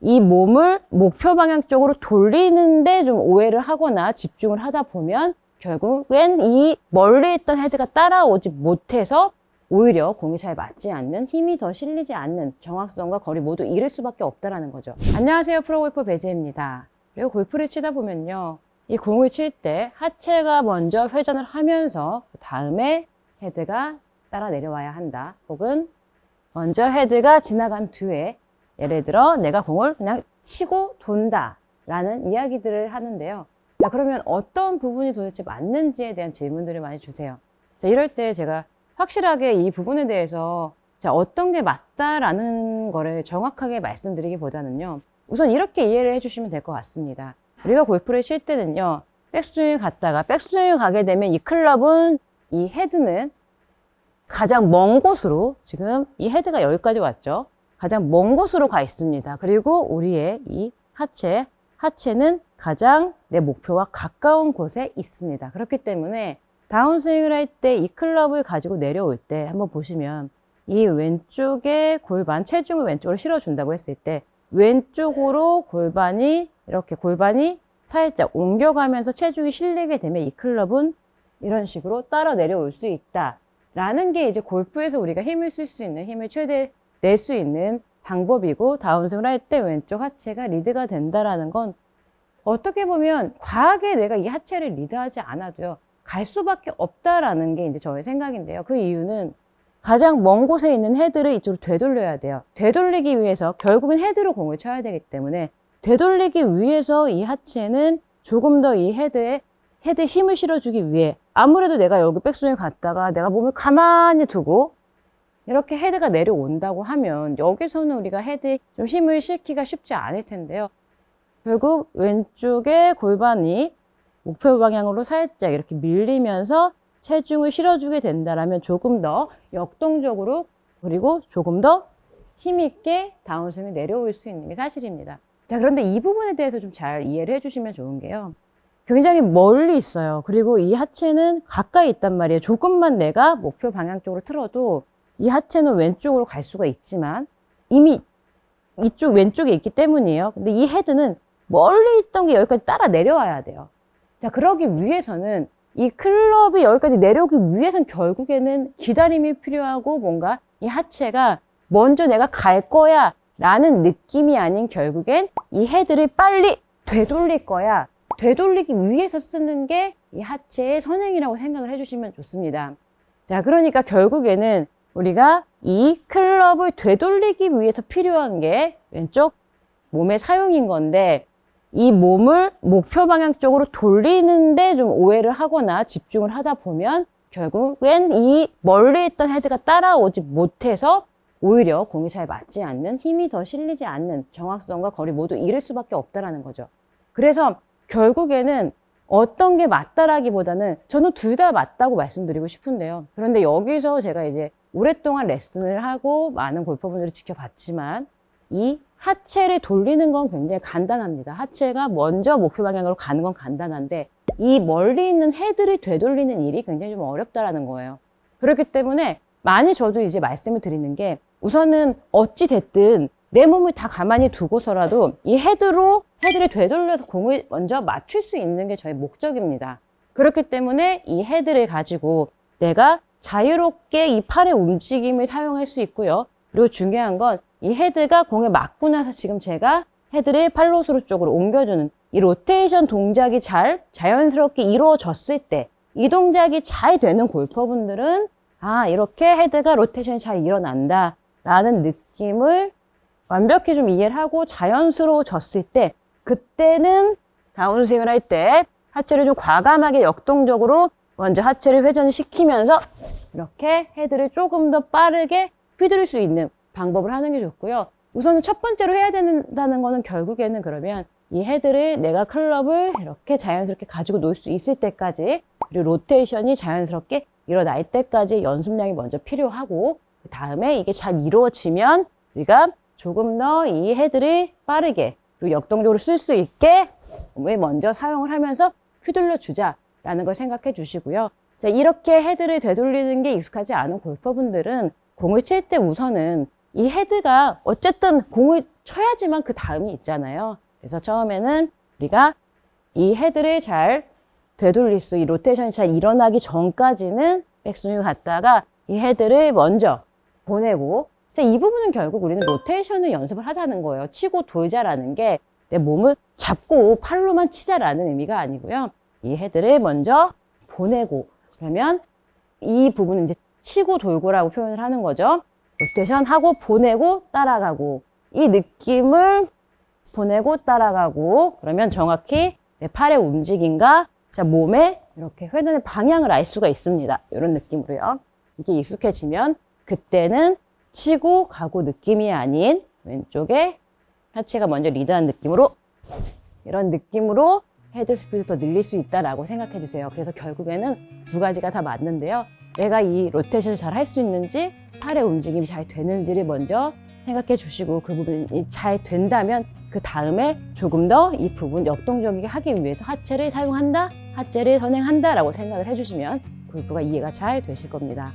이 몸을 목표 방향 쪽으로 돌리는데 좀 오해를 하거나 집중을 하다 보면 결국엔 이 멀리 있던 헤드가 따라오지 못해서 오히려 공이 잘 맞지 않는 힘이 더 실리지 않는 정확성과 거리 모두 잃을 수밖에 없다라는 거죠. 안녕하세요. 프로골퍼 배재입니다. 그리고 골프를 치다 보면요. 이 공을 칠 때 하체가 먼저 회전을 하면서 그 다음에 헤드가 따라 내려와야 한다. 혹은 먼저 헤드가 지나간 뒤에 예를 들어 내가 공을 그냥 치고 돈다 라는 이야기들을 하는데요. 자, 그러면 어떤 부분이 도대체 맞는지에 대한 질문들을 많이 주세요. 자, 이럴 때 제가 확실하게 이 부분에 대해서 자, 어떤 게 맞다라는 거를 정확하게 말씀드리기보다는요. 우선 이렇게 이해를 해주시면 될 것 같습니다. 우리가 골프를 칠 때는요. 백스윙을 갔다가 백스윙을 가게 되면 이 클럽은 이 헤드는 가장 먼 곳으로 지금 이 헤드가 여기까지 왔죠. 가장 먼 곳으로 가 있습니다. 그리고 우리의 이 하체, 하체는 가장 내 목표와 가까운 곳에 있습니다. 그렇기 때문에 다운스윙을 할 때 이 클럽을 가지고 내려올 때 한번 보시면 이 왼쪽에 골반, 체중을 왼쪽으로 실어준다고 했을 때 왼쪽으로 골반이 이렇게 골반이 살짝 옮겨가면서 체중이 실리게 되면 이 클럽은 이런 식으로 따라 내려올 수 있다. 라는 게 이제 골프에서 우리가 힘을 쓸 수 있는 힘을 최대 낼 수 있는 방법이고 다운스윙을 할 때 왼쪽 하체가 리드가 된다라는 건 어떻게 보면 과하게 내가 이 하체를 리드하지 않아도요 갈 수밖에 없다라는 게 이제 저의 생각인데요. 그 이유는 가장 먼 곳에 있는 헤드를 이쪽으로 되돌려야 돼요. 되돌리기 위해서 결국은 헤드로 공을 쳐야 되기 때문에 되돌리기 위해서 이 하체는 조금 더 이 헤드에 헤드에 힘을 실어주기 위해 아무래도 내가 여기 백스윙 갔다가 내가 몸을 가만히 두고 이렇게 헤드가 내려온다고 하면 여기서는 우리가 헤드에 좀 힘을 실기가 쉽지 않을 텐데요. 결국 왼쪽에 골반이 목표 방향으로 살짝 이렇게 밀리면서 체중을 실어주게 된다라면 조금 더 역동적으로 그리고 조금 더 힘있게 다운스윙을 내려올 수 있는 게 사실입니다. 자, 그런데 이 부분에 대해서 좀 잘 이해를 해주시면 좋은 게요. 굉장히 멀리 있어요. 그리고 이 하체는 가까이 있단 말이에요. 조금만 내가 목표 방향 쪽으로 틀어도 이 하체는 왼쪽으로 갈 수가 있지만 이미 이쪽 왼쪽에 있기 때문이에요. 근데 이 헤드는 멀리 있던 게 여기까지 따라 내려와야 돼요. 자, 그러기 위해서는 이 클럽이 여기까지 내려오기 위해서는 결국에는 기다림이 필요하고 뭔가 이 하체가 먼저 내가 갈 거야 라는 느낌이 아닌 결국엔 이 헤드를 빨리 되돌릴 거야. 되돌리기 위해서 쓰는 게 이 하체의 선행이라고 생각을 해주시면 좋습니다. 자, 그러니까 결국에는 우리가 이 클럽을 되돌리기 위해서 필요한 게 왼쪽 몸의 사용인 건데 이 몸을 목표 방향 쪽으로 돌리는데 좀 오해를 하거나 집중을 하다 보면 결국엔 이 멀리 있던 헤드가 따라오지 못해서 오히려 공이 잘 맞지 않는 힘이 더 실리지 않는 정확성과 거리 모두 잃을 수밖에 없다라는 거죠. 그래서 결국에는 어떤 게 맞다라기보다는 저는 둘 다 맞다고 말씀드리고 싶은데요. 그런데 여기서 제가 이제 오랫동안 레슨을 하고 많은 골퍼분들을 지켜봤지만 이 하체를 돌리는 건 굉장히 간단합니다. 하체가 먼저 목표 방향으로 가는 건 간단한데 이 멀리 있는 헤드를 되돌리는 일이 굉장히 좀 어렵다라는 거예요. 그렇기 때문에 많이 저도 이제 말씀을 드리는 게 우선은 어찌 됐든 내 몸을 다 가만히 두고서라도 이 헤드로 헤드를 되돌려서 공을 먼저 맞출 수 있는 게 저의 목적입니다. 그렇기 때문에 이 헤드를 가지고 내가 자유롭게 이 팔의 움직임을 사용할 수 있고요. 그리고 중요한 건 이 헤드가 공에 맞고 나서 지금 제가 헤드를 팔로스루 쪽으로 옮겨주는 이 로테이션 동작이 잘 자연스럽게 이루어졌을 때 이 동작이 잘 되는 골퍼분들은 아 이렇게 헤드가 로테이션이 잘 일어난다 라는 느낌을 완벽히 좀 이해를 하고 자연스러워졌을 때 그때는 다운스윙을 할 때 하체를 좀 과감하게 역동적으로 먼저 하체를 회전을 시키면서 이렇게 헤드를 조금 더 빠르게 휘두를 수 있는 방법을 하는 게 좋고요. 우선은 첫 번째로 해야 된다는 거는 결국에는 그러면 이 헤드를 내가 클럽을 이렇게 자연스럽게 가지고 놀 수 있을 때까지 그리고 로테이션이 자연스럽게 일어날 때까지 연습량이 먼저 필요하고 그 다음에 이게 잘 이루어지면 우리가 조금 더 이 헤드를 빠르게 그리고 역동적으로 쓸 수 있게 몸을 먼저 사용을 하면서 휘둘러 주자라는 걸 생각해 주시고요. 자, 이렇게 헤드를 되돌리는 게 익숙하지 않은 골퍼분들은 공을 칠 때 우선은 이 헤드가 어쨌든 공을 쳐야지만 그 다음이 있잖아요. 그래서 처음에는 우리가 이 헤드를 잘 되돌릴 수, 이 로테이션이 잘 일어나기 전까지는 백스윙을 갔다가 이 헤드를 먼저 보내고 자, 이 부분은 결국 우리는 로테이션을 연습을 하자는 거예요. 치고 돌자라는 게 내 몸을 잡고 팔로만 치자라는 의미가 아니고요. 이 헤드를 먼저 보내고 그러면 이 부분은 이제 치고 돌고라고 표현을 하는 거죠. 로테이션 하고 보내고 따라가고 이 느낌을 보내고 따라가고 그러면 정확히 내 팔의 움직임과 자, 몸의 이렇게 회전의 방향을 알 수가 있습니다. 이런 느낌으로요. 이게 익숙해지면 그때는 치고 가고 느낌이 아닌 왼쪽에 하체가 먼저 리드하는 느낌으로 이런 느낌으로 헤드 스피드 더 늘릴 수 있다라고 생각해 주세요. 그래서 결국에는 두 가지가 다 맞는데요. 내가 이 로테이션을 잘 할 수 있는지 팔의 움직임이 잘 되는지를 먼저 생각해 주시고 그 부분이 잘 된다면 그 다음에 조금 더 이 부분 역동적이게 하기 위해서 하체를 사용한다, 하체를 선행한다라고 생각을 해주시면 골프가 이해가 잘 되실 겁니다.